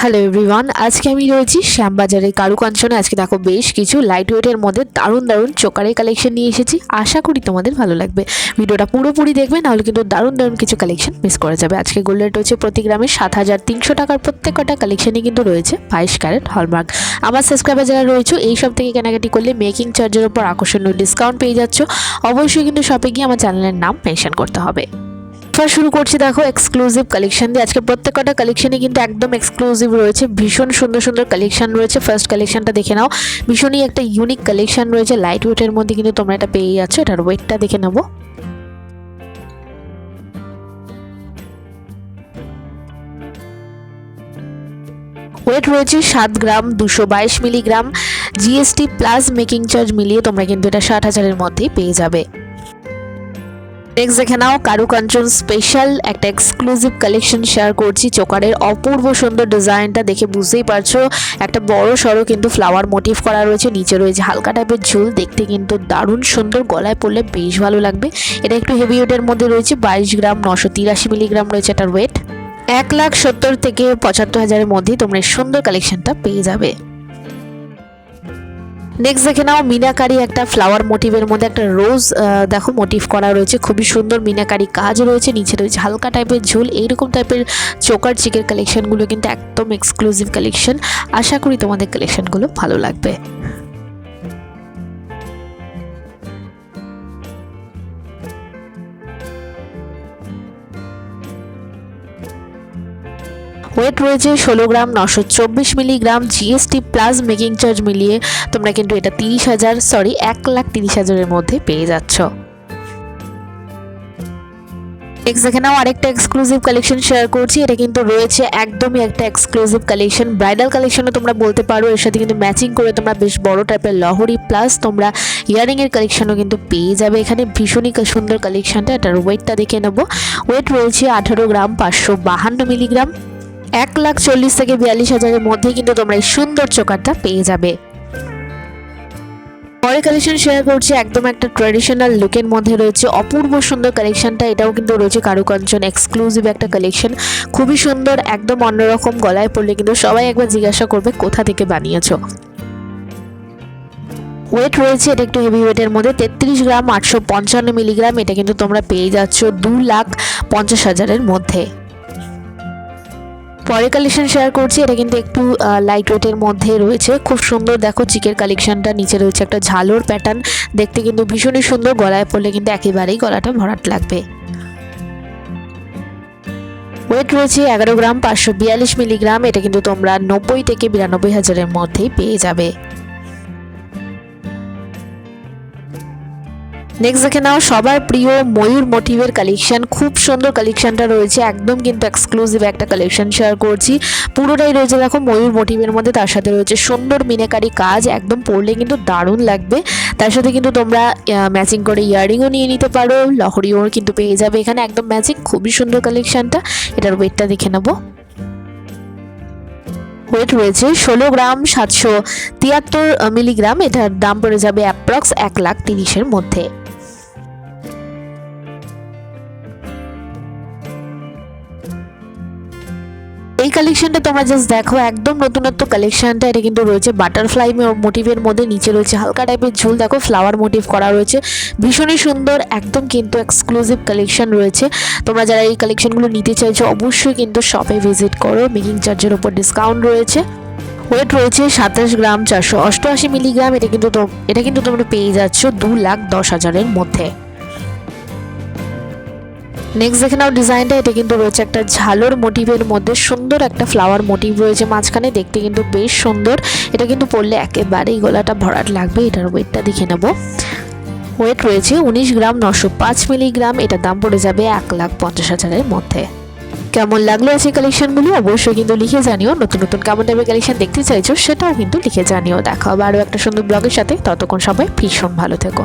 Hello everyone আজকে আমি রয়েছি শ্যামবাজারে কারুকাঞ্চনে। আজকে দেখো বেশ কিছু লাইট ওয়েটের মধ্যে দারুণ দারুণ চোকারের কালেকশন নিয়ে এসেছি। আশা করি তোমাদের ভালো লাগবে। ভিডিওটা পুরোপুরি দেখবে, নাহলে কিন্তু দারুণ দারুণ কিছু কালেকশন মিস করা যাবে। আজকে গোল্ড রেট হচ্ছে প্রতি গ্রামে সাত হাজার তিনশো টাকার প্রত্যেকটা কালেকশনই কিন্তু রয়েছে বাইশ ক্যারেট হলমার্ক আমার সাবস্ক্রাইবার যারা রয়েছে, এই সব থেকে কেনাকাটি করলে মেকিং চার্জের ওপর আকর্ষণীয় ডিসকাউন্ট পেয়ে যাচ্ছ। অবশ্যই কিন্তু শপে গিয়ে আমার চ্যানেলের নাম মেনশন করতে হবে। ফার্স্ট শুরু করছি, দেখো এক্সক্লুসিভ কালেকশন দিয়ে। আজকে প্রত্যেকটা কালেকশনে কিন্তু একদম এক্সক্লুসিভ রয়েছে। ভীষণ সুন্দর সুন্দর কালেকশন রয়েছে। ফার্স্ট কালেকশনটা দেখে নাও। ভীষণই একটা ইউনিক কালেকশন রয়েছে। লাইট ওয়েটের মধ্যে কিন্তু তোমরা এটা পেয়ে যাচ্ছ। এটার ওয়েটটা দেখে নেব ওয়েট রয়েছে সাত গ্রাম, দুশো বাইশ milligram. GST plus making charge মিলিয়ে তোমরা কিন্তু এটা ষাট হাজারের মধ্যেই পেয়ে যাবে। নেক্সট দেখে নাও, কারুকাঞ্চন স্পেশাল একটা এক্সক্লুসিভ কালেকশন শেয়ার করছি। চোকারের অপূর্ব সুন্দর ডিজাইনটা দেখে বুঝতেই পারছ। একটা বড় সড়ো কিন্তু ফ্লাওয়ার মোটিভ করা রয়েছে। নিচে রয়েছে হালকা টাইপের ঝুল। দেখতে কিন্তু দারুণ সুন্দর, গলায় পড়লে বেশ ভালো লাগবে। এটা একটু হেভি ওয়েটের মধ্যে রয়েছে, বাইশ গ্রাম, নশো তিরাশি মিলিগ্রাম রয়েছে এটার ওয়েট এক লাখ সত্তর থেকে পঁচাত্তর হাজারের মধ্যেই তোমরা সুন্দর কালেকশনটা পেয়ে যাবে। নেক্সট দেখে নাও, মিনাকারি একটা ফ্লাওয়ার মোটিভের মধ্যে একটা রোজ দেখো মোটিভ করা রয়েছে। খুবই সুন্দর মিনাকারি কাজ রয়েছে। নিচে রয়েছে হালকা টাইপের ঝুল, এইরকম টাইপের চোকার চিকের কালেকশনগুলো কিন্তু একদম এক্সক্লুসিভ কালেকশন আশা করি তোমাদের কালেকশনগুলো ভালো লাগবে। ওয়েট রয়েছে ষোলো গ্রাম, নশো চব্বিশ milligram GST plus making charge মিলিয়ে তোমরা কিন্তু এটা তিরিশ হাজার সরি এক লাখ তিরিশ হাজারের মধ্যে পেয়ে যাচ্ছ। নেক্সট দেখে আরেকটা এক্সক্লুসিভ কালেকশন শেয়ার করছি, এটা কিন্তু রয়েছে একদমই একটা এক্সক্লুসিভ কালেকশন ব্রাইডাল কালেকশনও তোমরা বলতে পারো, এর সাথে কিন্তু ম্যাচিং করে তোমরা বেশ বড় টাইপের লহরি প্লাস তোমরা ইয়ারিংয়ের কালেকশনও কিন্তু পেয়ে যাবে এখানে, ভীষণই সুন্দর কালেকশনটা এটার ওয়েটটা দেখে নেব। ওয়েট রয়েছে আঠারো গ্রাম, পাঁচশো বাহান্ন মিলিগ্রাম। এক লাখ চল্লিশ থেকে বিয়াল্লিশ হাজারের মধ্যে কিন্তু তোমরা এই সুন্দর চোকারটা পেয়ে যাবে। পরে কালেকশন শেয়ার করছি, একদম একটা ট্র্যাডিশনাল লুকের মধ্যে রয়েছে। অপূর্ব সুন্দর কালেকশনটা এটাও কিন্তু রয়েছে কারুকাঞ্চন এক্সক্লুসিভ একটা কালেকশন খুবই সুন্দর, একদম অন্যরকম গলায় পড়লে কিন্তু সবাই একবার জিজ্ঞাসা করবে, কোথা থেকে বানিয়েছো? ওয়েট রয়েছে, এটা একটু হেভি ওয়েটের মধ্যে। তেত্রিশ গ্রাম, আটশো পঞ্চান্ন মিলিগ্রাম, এটা কিন্তু তোমরা পেয়ে যাচ্ছ দু লাখ পঞ্চাশ হাজারের মধ্যে। পরে কালেকশন শেয়ার করছি, এটা কিন্তু একটু লাইট ওয়েটের মধ্যে রয়েছে। খুব সুন্দর, দেখো চিকের কালেকশনটা নিচে রয়েছে একটা ঝালোর প্যাটার্ন দেখতে কিন্তু ভীষণই সুন্দর, গলায় পড়লে কিন্তু একেবারেই গলাটা ভরাট লাগবে। ওয়েট রয়েছে এগারো গ্রাম পাঁচশো বিয়াল্লিশ মিলিগ্রাম, এটা কিন্তু তোমরা নব্বই থেকে বিরানব্বই হাজারের মধ্যেই পেয়ে যাবে। নেক্সট দেখে নাও, সবার প্রিয় ময়ূর মোটিভের কালেকশন খুব সুন্দর কালেকশনটা রয়েছে, একদম কিন্তু এক্সক্লুসিভ একটা কালেকশন শেয়ার করছি। পুরোটাই রয়েছে দেখো ময়ূর মোটিভের মধ্যে, তার সাথে রয়েছে সুন্দর মিনাকারি কাজ, একদম পরলে কিন্তু দারুণ লাগবে। তার সাথে কিন্তু তোমরা ম্যাচিং করে ইয়াররিংও নিয়ে নিতে পারো, লহরিও কিন্তু পেয়ে যাবে এখানে, একদম ম্যাচিং খুবই সুন্দর কালেকশনটা এটার ওয়েটটা দেখে নেব। ওয়েট রয়েছে ষোলো গ্রাম সাতশো তিয়াত্তর মিলিগ্রাম এটার দাম পড়ে যাবে অ্যাপ্রক্স এক লাখ তিরিশের মধ্যে। কালেকশনটা তোমরা জাস্ট দেখো, একদম নতুনত্ব কালেকশনটা এটা কিন্তু রয়েছে বাটারফ্লাই মোটিভের মধ্যে, নিচে রয়েছে হালকা টাইপের ঝুল, দেখো ফ্লাওয়ার মোটিভ করা রয়েছে। ভীষণই সুন্দর, একদম কিন্তু এক্সক্লুসিভ কালেকশন রয়েছে। তোমরা যারা এই কালেকশনগুলো নিতে চাইছো, অবশ্যই কিন্তু শপে ভিজিট করো মেকিং চার্জের উপর ডিসকাউন্ট রয়েছে। ওয়েট রয়েছে সাতাশ গ্রাম চারশো অষ্টআশি মিলিগ্রাম এটা কিন্তু এটা কিন্তু তোমরা পেয়ে যাচ্ছ দু লাখ দশ হাজারের মধ্যে। নেক্সট দেখে নাও ডিজাইনটা এটা কিন্তু রয়েছে একটা ঝালোর মোটিভের মধ্যে সুন্দর একটা ফ্লাওয়ার মোটিভ রয়েছে মাঝখানে, দেখতে কিন্তু বেশ সুন্দর। এটা কিন্তু পরলে একেবারেই গলাটা ভরাট লাগবে, এটার ওয়েটটা দেখে নেব। ওয়েট রয়েছে উনিশ গ্রাম নশো পাঁচ মিলিগ্রাম এটার দাম পড়ে যাবে এক লাখ পঞ্চাশ হাজারের মধ্যে। কেমন লাগল আছে কালেকশনগুলো অবশ্যই কিন্তু লিখে জানিও। নতুন নতুন কেমন টাইপের কালেকশন দেখতে চাইছো, সেটাও কিন্তু লিখে জানিও। দেখা হবে আরও একটা সুন্দর ব্লগের সাথে। ততক্ষণ সবাই ভীষণ ভালো থেকো।